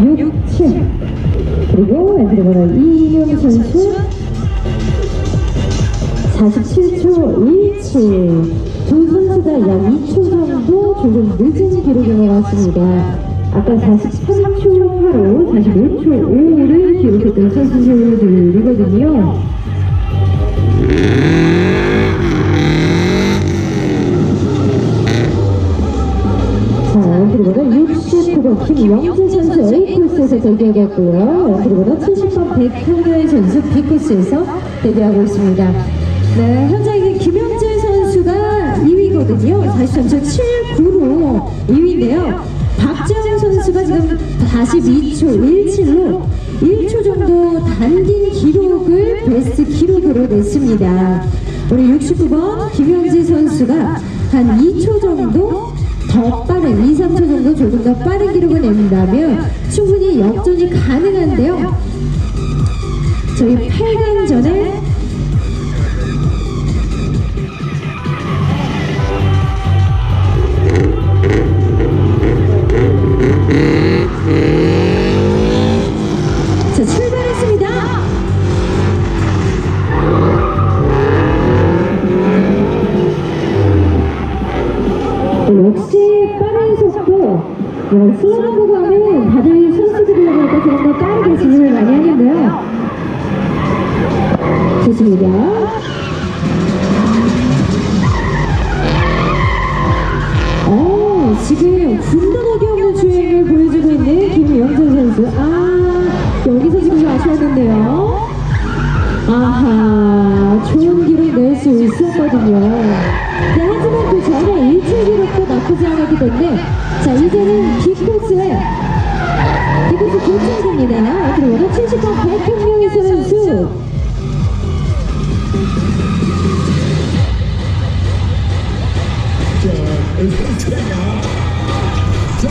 6, 7 그리고 번호 이인영 선수 47초 17. 두 선수가 약 2초 정도 조금 늦은 기록인 것 같습니다. 아까 43초 8호, 45초 5를 기록했던 선수들이거든요. 60번 김영재 선수 A코스에서 데뷔하겠고요. 엔트리보다 70번 백현열 선수 B코스에서 데뷔하고 있습니다. 네, 현재 김영재 선수가 2위거든요. 43초 79로 2위인데요. 박재영 선수가 지금 42초 17로 1초 정도 당긴 기록을 베스트 기록으로 냈습니다. 우리 69번 김영재 선수가 한 2초 정도 더 빠른 2, 3초 정도 조금 더 빠른 기록을 낸다면 충분히 역전이 가능한데요. 속도 네, 슬로우 구간은 다들 선수들이다 보니까 조금 더 빠르게 진입을 많이 하는데요. 좋습니다. 어, 지금 군더더기 없는 주행을 보여주고 있는 김영준 선수. 아 여기서 지금 좀 아쉬웠는데요. 아하, 좋은 기록 낼 수 있었거든요. 않았기 때문에, 자, 이제는 B코스에, B코스 도착입니다. 그리고 70번 백현명희 선수. 자,